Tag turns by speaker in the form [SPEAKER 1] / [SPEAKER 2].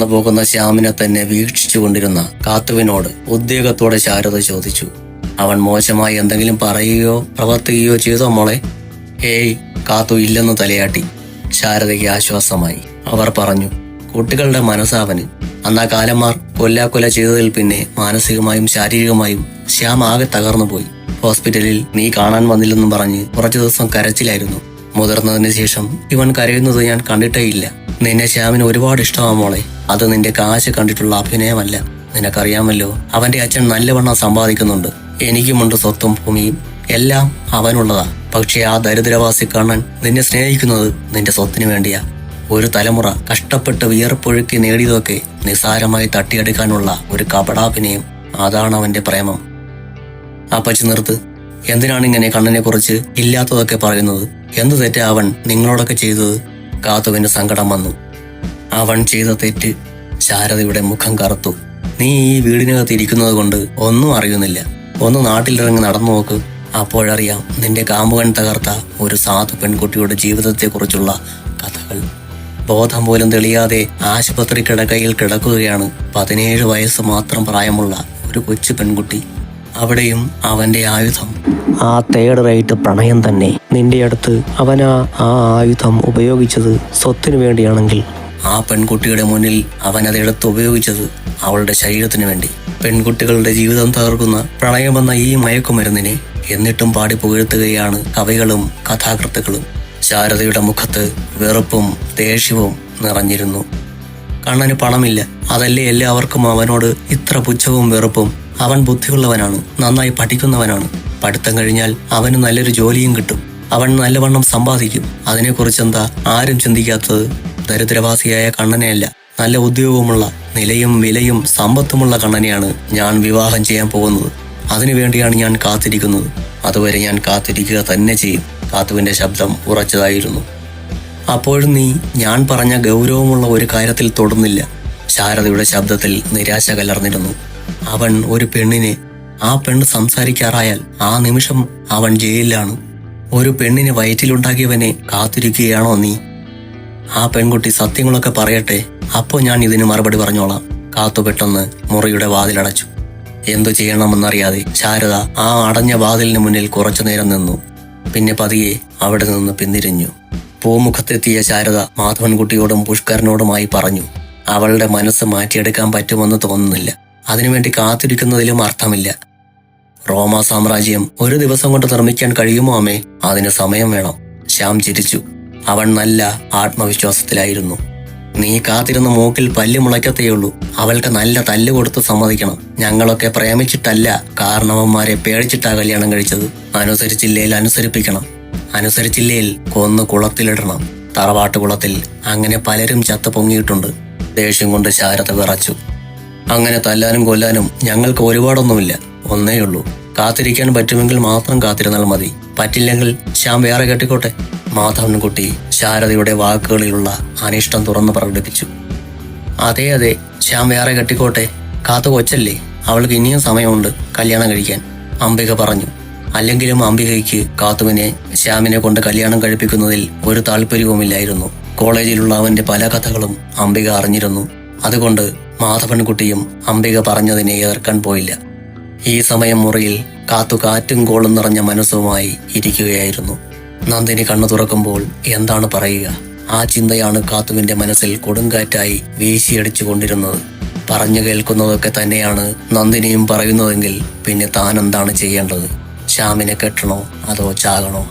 [SPEAKER 1] കടന്നു പോകുന്ന ശ്യാമിനെ തന്നെ വീക്ഷിച്ചു കൊണ്ടിരുന്ന കാത്തുവിനോട് ഉദ്യോഗത്തോടെ ശാരദ ചോദിച്ചു. അവൻ മോശമായി എന്തെങ്കിലും പറയുകയോ പ്രവർത്തിക്കുകയോ ചെയ്തോ മോളെ? ഏയ് കാത്തു ഇല്ലെന്ന് തലയാട്ടി. ശാരദയ്ക്ക് ആശ്വാസമായി. അവർ പറഞ്ഞു കുട്ടികളുടെ മനസ്സാവന്. അന്നാ കാലന്മാർ കൊല്ലാക്കൊല ചെയ്തതിൽ പിന്നെ മാനസികമായും ശാരീരികമായും ശ്യാം ആകെ തകർന്നുപോയി. ഹോസ്പിറ്റലിൽ നീ കാണാൻ വന്നില്ലെന്നും പറഞ്ഞ് കുറച്ചു ദിവസം കരച്ചിലായിരുന്നു. മുതിർന്നതിന് ശേഷം ഇവൻ കരയുന്നത് ഞാൻ കണ്ടിട്ടേയില്ല. നിന്നെ ശ്യാമിന് ഒരുപാട് ഇഷ്ടമാ മോളെ. അത് നിന്റെ കാശ് കണ്ടിട്ടുള്ള അഭിനയമല്ല. നിനക്കറിയാമല്ലോ അവന്റെ അച്ഛൻ നല്ലവണ്ണം സമ്പാദിക്കുന്നുണ്ട്. എനിക്കുമുണ്ട് സ്വത്തും ഭൂമിയും. എല്ലാം അവനുള്ളതാ. പക്ഷേ ആ ദരിദ്രവാസി കണ്ണൻ നിന്നെ സ്നേഹിക്കുന്നത് നിന്റെ സ്വത്തിനു വേണ്ടിയാ. ഒരു തലമുറ കഷ്ടപ്പെട്ട് വിയർപ്പൊഴുക്കി നേടിയതൊക്കെ നിസാരമായി തട്ടിയെടുക്കാനുള്ള ഒരു കപടാഭിനയം. അതാണ് അവന്റെ പ്രേമം. അപ്പച്ചി നിർത്ത്. എന്തിനാണ് ഇങ്ങനെ കണ്ണനെ കുറിച്ച് ഇല്ലാത്തതൊക്കെ പറയുന്നത്? എന്ത് തെറ്റാ അവൻ നിങ്ങളോടൊക്കെ ചെയ്തത്? കാത്തുവിന് സങ്കടം വന്നു. അവൻ ചെയ്ത തെറ്റ് ശാരദയുടെ മുഖം കറുത്തു. നീ ഈ വീടിനകത്ത് ഇരിക്കുന്നത് കൊണ്ട് ഒന്നും അറിയുന്നില്ല. ഒന്ന് നാട്ടിലിറങ്ങി നടന്നു നോക്ക്. അപ്പോഴറിയാം നിന്റെ കാമുകൻ തകർത്ത ഒരു സാധു പെൺകുട്ടിയുടെ ജീവിതത്തെക്കുറിച്ചുള്ള കഥകൾ. ബോധം പോലും തെളിയാതെ ആശുപത്രി കിടക്കയിൽ കിടക്കുകയാണ് പതിനേഴ് വയസ്സ് മാത്രം പ്രായമുള്ള ഒരു കൊച്ചു പെൺകുട്ടി. അവിടെയും അവന്റെ ആയുധം.
[SPEAKER 2] ആ തേർഡ് റൈറ്റ് പ്രണയം തന്നെ. നിന്റെ അടുത്ത് അവനാ ആ ആയുധം ഉപയോഗിച്ചത് സ്വത്തിനു വേണ്ടിയാണെങ്കിൽ.
[SPEAKER 1] ആ പെൺകുട്ടിയുടെ മുന്നിൽ അവൻ അതെടുത്ത് ഉപയോഗിച്ചത് അവളുടെ ശരീരത്തിനു വേണ്ടി. പെൺകുട്ടികളുടെ ജീവിതം തകർക്കുന്ന പ്രണയമെന്ന ഈ മയക്കുമരുന്നിനെ എന്നിട്ടും പാടി പുകഴ്ത്തുകയാണ് കവികളും കഥാകൃത്തുക്കളും. ശാരദയുടെ മുഖത്ത് വെറുപ്പും ദേഷ്യവും നിറഞ്ഞിരുന്നു. കണ്ണന് പണമില്ല. അതല്ലേ എല്ലാവർക്കും അവനോട് ഇത്ര പുച്ഛവും വെറുപ്പും. അവൻ ബുദ്ധിയുള്ളവനാണ് നന്നായി പഠിക്കുന്നവനാണ്. പഠിത്തം കഴിഞ്ഞാൽ അവന് നല്ലൊരു ജോലിയും കിട്ടും. അവൻ നല്ലവണ്ണം സമ്പാദിക്കും. അതിനെക്കുറിച്ച് എന്താ ആരും ചിന്തിക്കാത്തത്? ദരിദ്രവാസിയായ കണ്ണനെയല്ല നല്ല ഉദ്യോഗമുള്ള നിലയും വിലയും സമ്പത്തുമുള്ള കണ്ണനെയാണ് ഞാൻ വിവാഹം ചെയ്യാൻ പോകുന്നത്. അതിനുവേണ്ടിയാണ് ഞാൻ കാത്തിരിക്കുന്നത്. അതുവരെ ഞാൻ കാത്തിരിക്കുക തന്നെ ചെയ്യും. കാത്തുവിന്റെ ശബ്ദം ഉറച്ചതായിരുന്നു. അപ്പോഴും നീ ഞാൻ പറഞ്ഞ ഗൗരവമുള്ള ഒരു കാര്യത്തിൽ തൊടുന്നില്ല. ശാരദയുടെ ശബ്ദത്തിൽ നിരാശ കലർന്നിരുന്നു. അവൻ ഒരു പെണ്ണിനെ ആ പെണ്ണ് സംസാരിക്കാറായാൽ ആ നിമിഷം അവൻ ജയിലിലാണ്. ഒരു പെണ്ണിനെ വയറ്റിലുണ്ടാക്കിയവനെ കാത്തിരിക്കുകയാണോ നീ? ആ പെൺകുട്ടി സത്യങ്ങളൊക്കെ പറയട്ടെ അപ്പോൾ ഞാൻ ഇതിന് മറുപടി പറഞ്ഞോളാം. കാത്തു പെട്ടെന്ന് മുറിയുടെ വാതിലടച്ചു. എന്തു ചെയ്യണമെന്നറിയാതെ ശാരദ ആ അടഞ്ഞ വാതിലിന് മുന്നിൽ കുറച്ചു നേരം നിന്നു. പിന്നെ പതിയെ അവിടെ നിന്ന് പിന്തിരിഞ്ഞു. പൂമുഖത്തെത്തിയ ശാരദ മാധവൻകുട്ടിയോടും പുഷ്കരനോടുമായി പറഞ്ഞു അവളുടെ മനസ്സ് മാറ്റിയെടുക്കാൻ പറ്റുമെന്ന് തോന്നുന്നില്ല. അതിനുവേണ്ടി കാത്തിരിക്കുന്നതിലും അർത്ഥമില്ല. റോമ സാമ്രാജ്യം ഒരു ദിവസം കൊണ്ട് നിർമ്മിക്കാൻ കഴിയുമോ അമ്മേ? അതിന് സമയം വേണം. ശ്യാം ചിരിച്ചു. അവൻ നല്ല ആത്മവിശ്വാസത്തിലായിരുന്നു. നീ കാത്തിരുന്ന മൂക്കിൽ പല്ല് മുളയ്ക്കത്തേയുള്ളൂ. അവൾക്ക് നല്ല തല്ല് കൊടുത്ത് സമ്മതിക്കണം. ഞങ്ങളൊക്കെ പ്രേമിച്ചിട്ടല്ല കാരണവന്മാരെ പേടിച്ചിട്ടാ കല്യാണം കഴിച്ചത്. അനുസരിച്ചില്ലേൽ അനുസരിപ്പിക്കണം. അനുസരിച്ചില്ലേൽ കൊന്ന് കുളത്തിലിടണം. തറവാട്ട് കുളത്തിൽ അങ്ങനെ പലരും ചത്ത് പൊങ്ങിയിട്ടുണ്ട് ദേഷ്യം കൊണ്ട് ശാരദ വിറച്ചു. അങ്ങനെ തല്ലാനും കൊല്ലാനും ഞങ്ങൾക്ക് ഒരുപാടൊന്നുമില്ല. ഒന്നേ ഉള്ളൂ. കാത്തിരിക്കാൻ പറ്റുമെങ്കിൽ മാത്രം കാത്തിരുന്നാൽ മതി. പറ്റില്ലെങ്കിൽ ശ്യാം വേറെ കെട്ടിക്കോട്ടെ? മാധവൻകുട്ടി ശാരദയുടെ വാക്കുകളിലുള്ള അനിഷ്ടം തുറന്നു പ്രകടിപ്പിച്ചു. അതെ അതെ. ശ്യാം വേറെ കെട്ടിക്കോട്ടെ? കാത്തു കൊച്ചല്ലേ? അവൾക്ക് ഇനിയും സമയമുണ്ട് കല്യാണം കഴിക്കാൻ. അംബിക പറഞ്ഞു. അല്ലെങ്കിലും അംബികയ്ക്ക് കാത്തുവിനെ ശ്യാമിനെ കൊണ്ട് കല്യാണം കഴിപ്പിക്കുന്നതിൽ ഒരു താല്പര്യവുമില്ലായിരുന്നു. കോളേജിലുള്ള അവന്റെ പല കഥകളും അംബിക അറിഞ്ഞിരുന്നു. അതുകൊണ്ട് മാധവൻകുട്ടിയും അംബിക പറഞ്ഞതിനെ എതിർക്കാൻ പോയില്ല. ഈ സമയം മുറിയിൽ കാത്തു കാറ്റും കോളും നിറഞ്ഞ മനസ്സുമായി ഇരിക്കുകയായിരുന്നു. നന്ദിനി കണ്ണു തുറക്കുമ്പോൾ എന്താണ് പറയുക? ആ ചിന്തയാണ് കാത്തുവിന്റെ മനസ്സിൽ കൊടുങ്കാറ്റായി വീശിയടിച്ചു കൊണ്ടിരുന്നത് പറഞ്ഞു കേൾക്കുന്നതൊക്കെ തന്നെയാണ് നന്ദിനിയും പറയുന്നതെങ്കിൽ പിന്നെ താൻ എന്താണ് ചെയ്യേണ്ടത്? ശ്യാമിനെ കെട്ടണോ അതോ ചാകണോ?